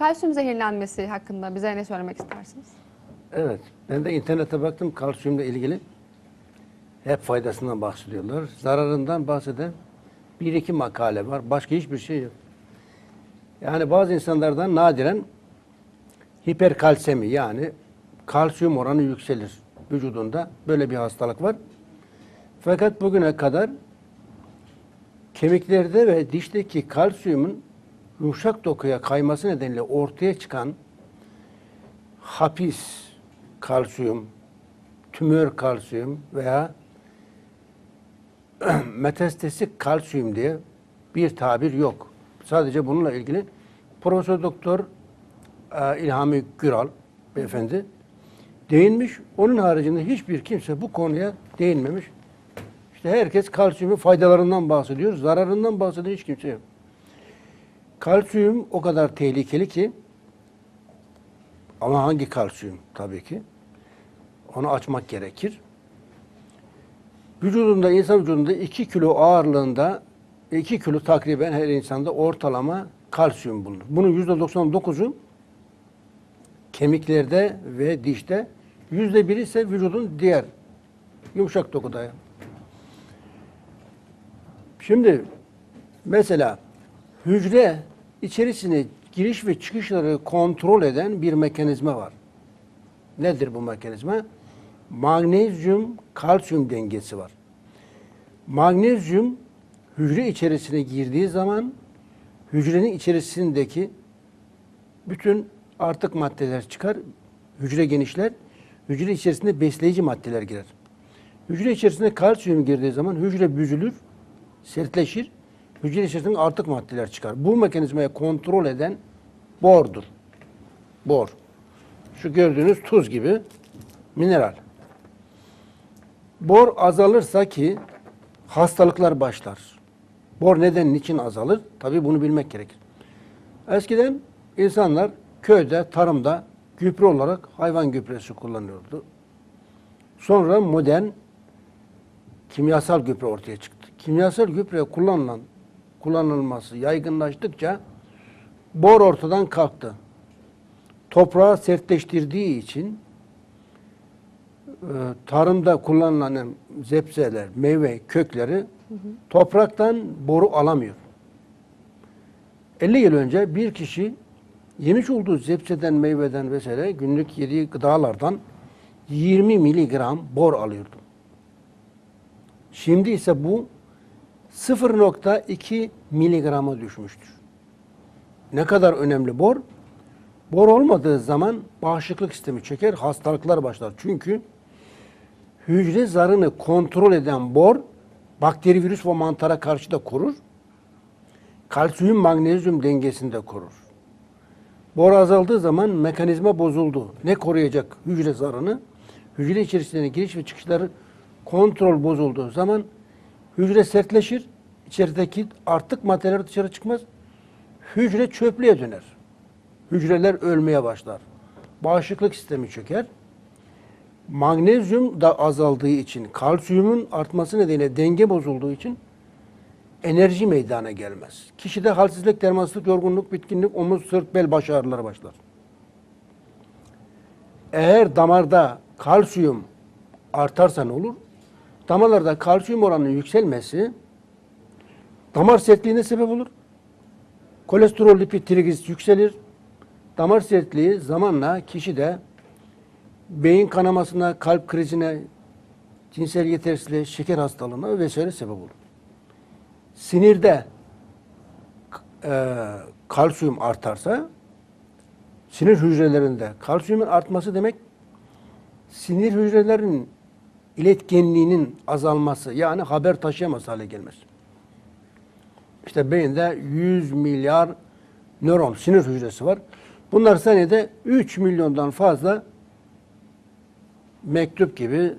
kalsiyum zehirlenmesi hakkında bize ne söylemek istersiniz? Evet. Ben de internete baktım kalsiyumla ilgili. Hep faydasından bahsediyorlar. Zararından bahseden bir iki makale var. Başka hiçbir şey yok. Yani bazı insanlardan nadiren hiperkalsemi yani kalsiyum oranı yükselir vücudunda. Böyle bir hastalık var. Fakat bugüne kadar kemiklerde ve dişteki kalsiyumun yumuşak dokuya kayması nedeniyle ortaya çıkan hapis kalsiyum, tümör kalsiyum veya metastesik kalsiyum diye bir tabir yok. Sadece bununla ilgili Profesör Doktor e, İlhami Güral beyefendi değinmiş. Onun haricinde hiçbir kimse bu konuya değinmemiş. İşte herkes kalsiyumun faydalarından bahsediyor, zararından bahsediyor hiç kimse yok. Kalsiyum o kadar tehlikeli ki ama hangi kalsiyum tabii ki? Onu açmak gerekir. Vücudunda, insan vücudunda 2 kilo ağırlığında 2 kilo takriben her insanda ortalama kalsiyum bulunur. Bunun %99'u kemiklerde ve dişte, yüzde biri ise vücudun diğer yumuşak dokuda. Şimdi mesela hücre içerisine giriş ve çıkışları kontrol eden bir mekanizma var. Nedir bu mekanizma? Magnezyum kalsiyum dengesi var. Magnezyum hücre içerisine girdiği zaman hücrenin içerisindeki bütün artık maddeler çıkar, hücre genişler, hücre içerisinde besleyici maddeler girer. Hücre içerisinde kalsiyum girdiği zaman hücre büzülür, sertleşir, hücre içerisinde artık maddeler çıkar. Bu mekanizmayı kontrol eden bordur. Bor. Şu gördüğünüz tuz gibi mineral. Bor azalırsa ki hastalıklar başlar. Bor neden, niçin azalır? Tabii bunu bilmek gerekir. Eskiden insanlar köyde, tarımda gübre olarak hayvan gübresi kullanıyordu. Sonra modern kimyasal gübre ortaya çıktı. Kimyasal gübre kullanılan kullanılması yaygınlaştıkça bor ortadan kalktı. Toprağı sertleştirdiği için e, tarımda kullanılan zepseler, meyve kökleri topraktan boru alamıyor. 50 yıl önce bir kişi yemiş olduğu zepseden, meyveden vesaire günlük yediği gıdalardan 20 miligram bor alıyordu. Şimdi ise bu 0.2 miligrama düşmüştür. Ne kadar önemli bor? Bor olmadığı zaman bağışıklık sistemi çeker, hastalıklar başlar. Çünkü hücre zarını kontrol eden bor bakteri, virüs ve mantara karşı da korur. Kalsiyum, magnezyum dengesini de korur. Bor azaldığı zaman mekanizma bozuldu. Ne koruyacak hücre zarını? Hücre içerisine giriş ve çıkışları kontrol bozulduğu zaman hücre sertleşir. İçerideki artık maddeler dışarı çıkmaz. Hücre çöplüğe döner. Hücreler ölmeye başlar. Bağışıklık sistemi çöker. Magnezyum da azaldığı için, kalsiyumun artması nedeniyle denge bozulduğu için enerji meydana gelmez. Kişide halsizlik, dermansızlık, yorgunluk, bitkinlik, omuz, sırt, bel, baş ağrıları başlar. Eğer damarda kalsiyum artarsa ne olur? Damarlarda kalsiyum oranının yükselmesi damar sertliğine sebep olur. Kolesterol, lipid, triglisit yükselir. Damar sertliği zamanla kişide beyin kanamasına, kalp krizine, cinsel yetersizliğe, şeker hastalığına vesaire sebep olur. Sinirde e, kalsiyum artarsa sinir hücrelerinde kalsiyumun artması demek sinir hücrelerinin iletkenliğinin azalması yani haber taşıyamaz hale gelmesi. İşte beyinde 100 milyar nöron sinir hücresi var. Bunlar senede 3 milyondan fazla mektup gibi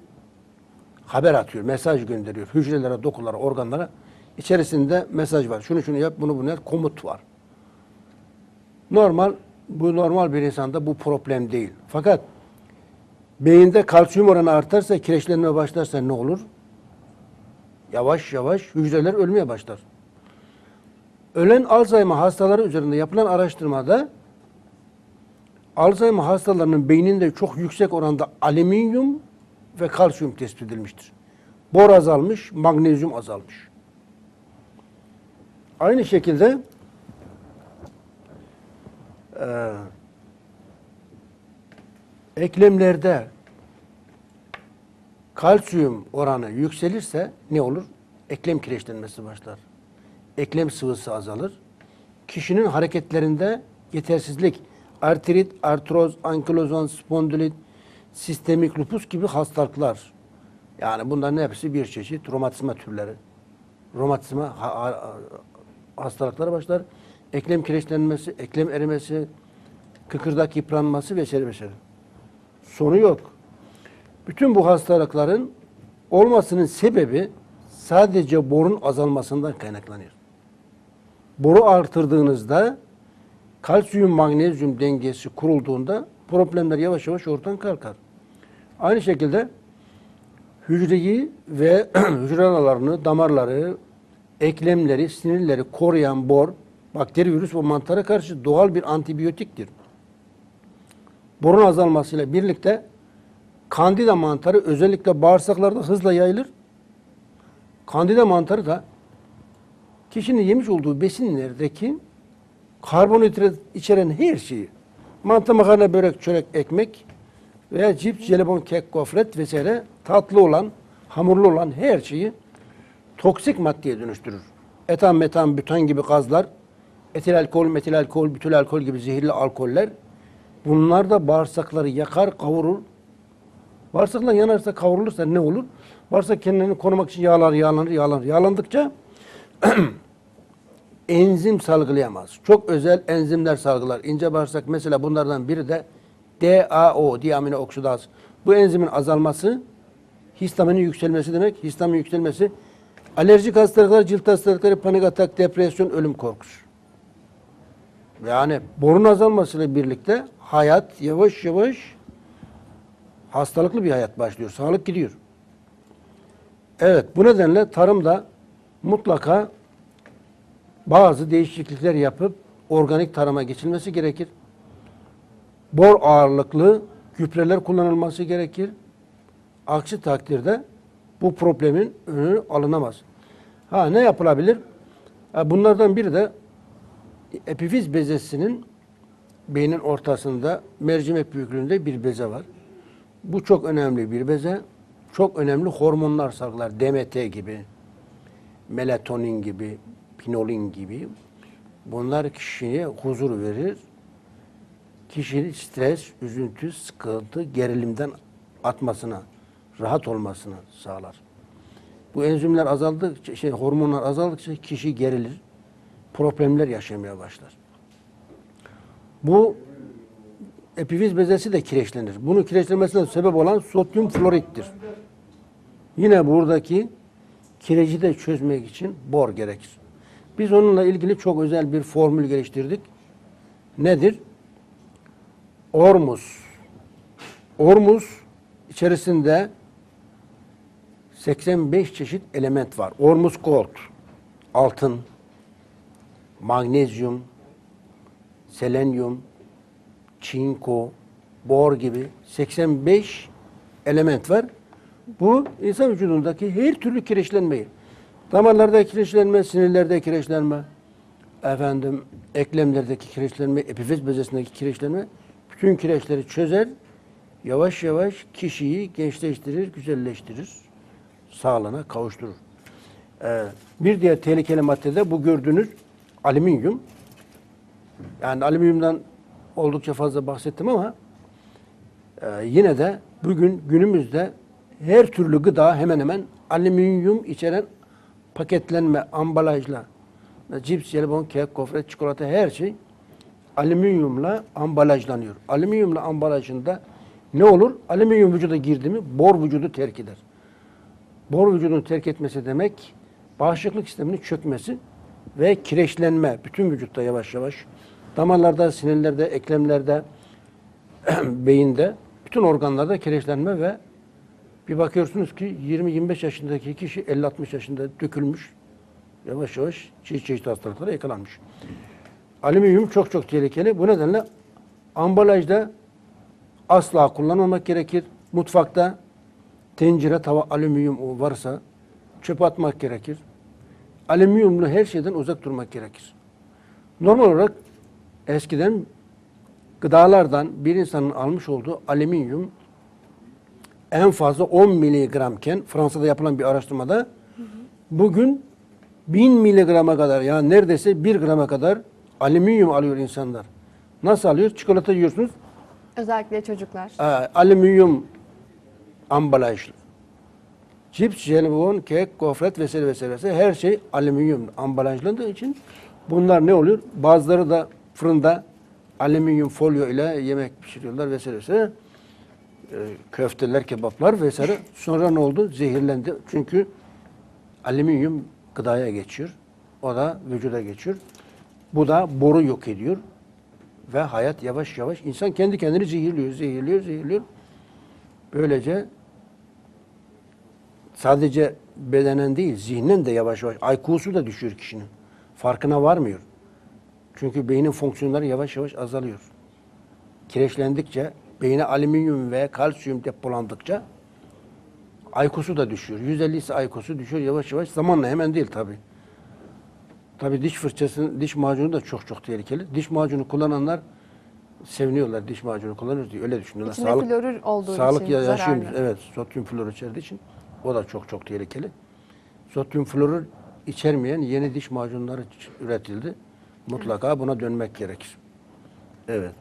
haber atıyor, mesaj gönderiyor hücrelere, dokulara, organlara. İçerisinde mesaj var. Şunu şunu yap, bunu bunu yap, komut var. Normal, bu normal bir insanda bu problem değil. Fakat beyinde kalsiyum oranı artarsa, kireçlenme başlarsa ne olur? Yavaş yavaş hücreler ölmeye başlar. Ölen Alzheimer hastaları üzerinde yapılan araştırmada Alzheimer hastalarının beyninde çok yüksek oranda alüminyum ve kalsiyum tespit edilmiştir. Bor azalmış, magnezyum azalmış. Aynı şekilde eee, eklemlerde kalsiyum oranı yükselirse ne olur? Eklem kireçlenmesi başlar. Eklem sıvısı azalır. Kişinin hareketlerinde yetersizlik, artrit, artroz, ankilozan, spondilit, sistemik lupus gibi hastalıklar. Yani bunların hepsi bir çeşit romatizma türleri. Romatizma ha- ha- hastalıkları başlar. Eklem kireçlenmesi, eklem erimesi, kıkırdak yıpranması vesaire vesaire. Sonu yok. Bütün bu hastalıkların olmasının sebebi sadece borun azalmasından kaynaklanıyor. Boru artırdığınızda kalsiyum magnezyum dengesi kurulduğunda problemler yavaş yavaş ortadan kalkar. Aynı şekilde hücreyi ve hücre aralarını, damarları, eklemleri, sinirleri koruyan bor, bakteri, virüs ve mantara karşı doğal bir antibiyotiktir. Borun azalmasıyla birlikte kandida mantarı özellikle bağırsaklarda hızla yayılır. Kandida mantarı da kişinin yemiş olduğu besinlerdeki karbonhidrat içeren her şeyi, mantı, makarna, börek, çörek, ekmek veya cips, jelibon, kek, gofret vesaire tatlı olan, hamurlu olan her şeyi toksik maddeye dönüştürür. Etan, metan, bütan gibi gazlar, etil alkol, metil alkol, bütül alkol gibi zehirli alkoller bunlar da bağırsakları yakar, kavurur. Bağırsaklar yanarsa, kavrulursa ne olur? Bağırsak kendini korumak için yağlar, yağlanır, yağlanır. Yağlandıkça enzim salgılayamaz. Çok özel enzimler salgılar. İnce bağırsak mesela bunlardan biri de DAO, diamino oksidaz. Bu enzimin azalması histaminin yükselmesi demek. Histamin yükselmesi alerjik hastalıklar, cilt hastalıkları, panik atak, depresyon, ölüm korkusu. Yani borun azalmasıyla birlikte hayat yavaş yavaş hastalıklı bir hayat başlıyor. Sağlık gidiyor. Evet bu nedenle tarımda mutlaka bazı değişiklikler yapıp organik tarıma geçilmesi gerekir. Bor ağırlıklı gübreler kullanılması gerekir. Aksi takdirde bu problemin önü alınamaz. Ha ne yapılabilir? Bunlardan biri de epifiz bezesinin beynin ortasında mercimek büyüklüğünde bir beze var. Bu çok önemli bir beze. Çok önemli hormonlar salgılar. DMT gibi, melatonin gibi, pinolin gibi. Bunlar kişiye huzur verir. Kişinin stres, üzüntü, sıkıntı, gerilimden atmasına, rahat olmasını sağlar. Bu enzimler azaldıkça, şey hormonlar azaldıkça kişi gerilir. Problemler yaşamaya başlar. Bu epifiz bezesi de kireçlenir. Bunun kireçlenmesine sebep olan sodyum florittir. Yine buradaki kireci de çözmek için bor gerekir. Biz onunla ilgili çok özel bir formül geliştirdik. Nedir? Ormus. Ormus içerisinde 85 çeşit element var. Ormus gold, altın, magnezyum, selenyum, çinko, bor gibi 85 element var. Bu insan vücudundaki her türlü kireçlenmeyi, damarlarda kireçlenme, sinirlerde kireçlenme, efendim eklemlerdeki kireçlenme, epifiz bezesindeki kireçlenme, bütün kireçleri çözer, yavaş yavaş kişiyi gençleştirir, güzelleştirir, sağlığına kavuşturur. Ee, bir diğer tehlikeli madde de bu gördüğünüz alüminyum. Yani alüminyumdan oldukça fazla bahsettim ama e, yine de bugün günümüzde her türlü gıda hemen hemen alüminyum içeren paketlenme, ambalajla cips, jelibon, kek, gofret, çikolata her şey alüminyumla ambalajlanıyor. Alüminyumla ambalajında ne olur? Alüminyum vücuda girdi mi bor vücudu terk eder. Bor vücudunu terk etmesi demek bağışıklık sisteminin çökmesi ve kireçlenme bütün vücutta yavaş yavaş damarlarda, sinirlerde, eklemlerde, beyinde bütün organlarda kireçlenme ve bir bakıyorsunuz ki 20-25 yaşındaki kişi 50-60 yaşında dökülmüş. Yavaş yavaş çeşit çeşit hastalıklara yakalanmış. Alüminyum çok çok tehlikeli. Bu nedenle ambalajda asla kullanmamak gerekir. Mutfakta tencere, tava, alüminyum varsa çöpe atmak gerekir. Alüminyumlu her şeyden uzak durmak gerekir. Normal olarak eskiden gıdalardan bir insanın almış olduğu alüminyum en fazla 10 miligramken Fransa'da yapılan bir araştırmada bugün 1000 miligrama kadar yani neredeyse 1 grama kadar alüminyum alıyor insanlar. Nasıl alıyor? Çikolata yiyorsunuz. Özellikle çocuklar. e, alüminyum ambalajlı. Cips, jelibon, kek, gofret vesaire vesaire vesaire her şey alüminyum ambalajlandığı için bunlar ne oluyor? Bazıları da fırında alüminyum folyo ile yemek pişiriyorlar vesaire. E, köfteler, kebaplar vesaire. Sonra ne oldu? Zehirlendi. Çünkü alüminyum gıdaya geçiyor. O da vücuda geçiyor. Bu da boru yok ediyor. Ve hayat yavaş yavaş insan kendi kendini zehirliyor, zehirliyor, zehirliyor. Böylece sadece bedenen değil, zihnen de yavaş yavaş IQ'su da düşüyor kişinin. Farkına varmıyor. Çünkü beynin fonksiyonları yavaş yavaş azalıyor. Kireçlendikçe, beyne alüminyum ve kalsiyum depolandıkça IQ'su da düşüyor. 150 ise IQ'su düşüyor yavaş yavaş. Zamanla hemen değil tabi. Tabi diş fırçası, diş macunu da çok çok tehlikeli. Diş macunu kullananlar seviniyorlar diş macunu kullanıyoruz diye öyle düşünüyorlar. İçinde florür olduğu sağlık için yaşıyor. zararlı. Evet, sodyum florür içerdiği için o da çok çok tehlikeli. Sodyum florür içermeyen yeni diş macunları üretildi. Mutlaka buna dönmek gerekir. Evet.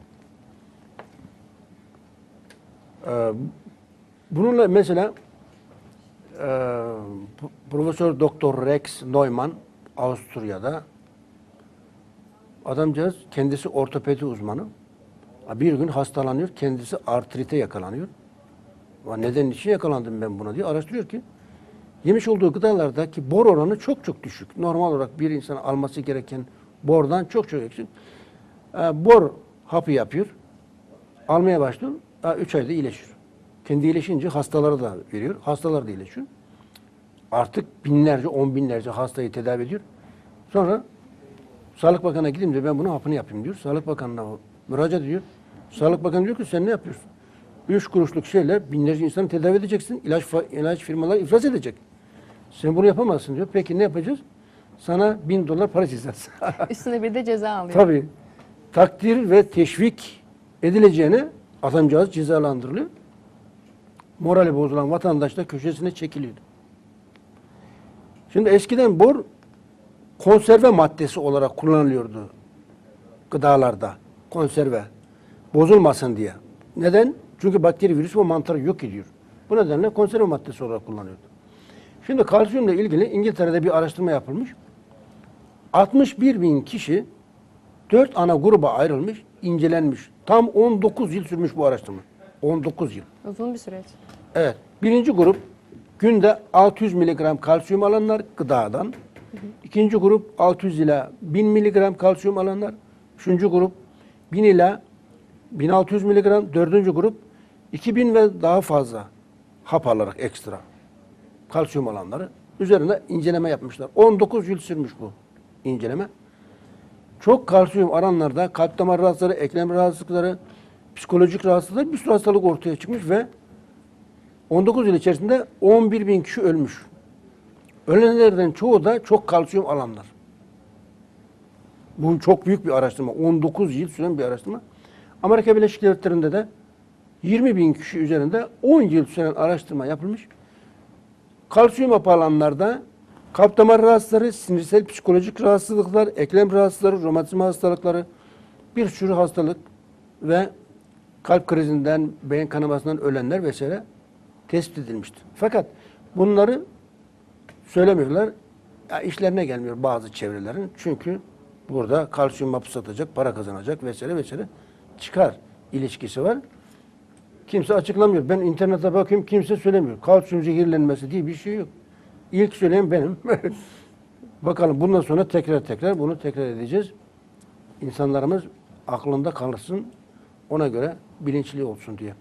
Ee, bununla mesela e, Profesör Doktor Rex Neumann Avusturya'da adamcağız kendisi ortopedi uzmanı. Bir gün hastalanıyor, kendisi artrite yakalanıyor. Neden için yakalandım ben buna diye araştırıyor ki yemiş olduğu gıdalardaki bor oranı çok çok düşük. Normal olarak bir insan alması gereken bordan çok çok eksik. Ee, bor hapı yapıyor. Almaya başlıyor. 3 ayda iyileşiyor. Kendi iyileşince hastalara da veriyor. Hastalar da iyileşiyor. Artık binlerce, on binlerce hastayı tedavi ediyor. Sonra Sağlık Bakanı'na gideyim de ben bunu hapını yapayım diyor. Sağlık Bakanı'na müracaat ediyor. Sağlık Bakanı diyor ki sen ne yapıyorsun? Üç kuruşluk şeyler binlerce insanı tedavi edeceksin. İlaç, ilaç firmaları iflas edecek. Sen bunu yapamazsın diyor. Peki ne yapacağız? Sana bin dolar para çizeceğiz. Üstüne bir de ceza alıyor. Tabii. Takdir ve teşvik edileceğine adamcağız cezalandırılıyor. Morali bozulan vatandaş da köşesine çekiliyor. Şimdi eskiden bor konserve maddesi olarak kullanılıyordu gıdalarda. Konserve. Bozulmasın diye. Neden? Çünkü bakteri, virüs ve mantarı yok ediyor. Bu nedenle konserve maddesi olarak kullanıyordu. Şimdi kalsiyumla ilgili İngiltere'de bir araştırma yapılmış. 61 bin kişi dört ana gruba ayrılmış, incelenmiş. Tam 19 yıl sürmüş bu araştırma. 19 yıl. Uzun bir süreç. Evet. Birinci grup günde 600 miligram kalsiyum alanlar gıdadan. İkinci grup 600 ila 1000 miligram kalsiyum alanlar. Üçüncü grup 1000 ila 1600 miligram. Dördüncü grup 2000 ve daha fazla hap alarak ekstra kalsiyum alanları. Üzerine inceleme yapmışlar. 19 yıl sürmüş bu inceleme. Çok kalsiyum aranlarda kalp damar rahatsızlıkları, eklem rahatsızlıkları, psikolojik rahatsızlıklar bir sürü hastalık ortaya çıkmış ve 19 yıl içerisinde 11 bin kişi ölmüş. Ölenlerden çoğu da çok kalsiyum alanlar. Bu çok büyük bir araştırma. 19 yıl süren bir araştırma. Amerika Birleşik Devletleri'nde de 20 bin kişi üzerinde 10 yıl süren araştırma yapılmış. Kalsiyum alanlarda kalp damar rahatsızları, sinirsel psikolojik rahatsızlıklar, eklem rahatsızları, romatizma hastalıkları, bir sürü hastalık ve kalp krizinden, beyin kanamasından ölenler vesaire tespit edilmişti. Fakat bunları söylemiyorlar. Ya işlerine gelmiyor bazı çevrelerin. Çünkü burada kalsiyum hapı satacak, para kazanacak vesaire vesaire çıkar ilişkisi var. Kimse açıklamıyor. Ben internete bakıyorum kimse söylemiyor. Kalsiyum zehirlenmesi diye bir şey yok. İlk söyleyen benim. Bakalım bundan sonra tekrar tekrar bunu tekrar edeceğiz. İnsanlarımız aklında kalırsın. Ona göre bilinçli olsun diye.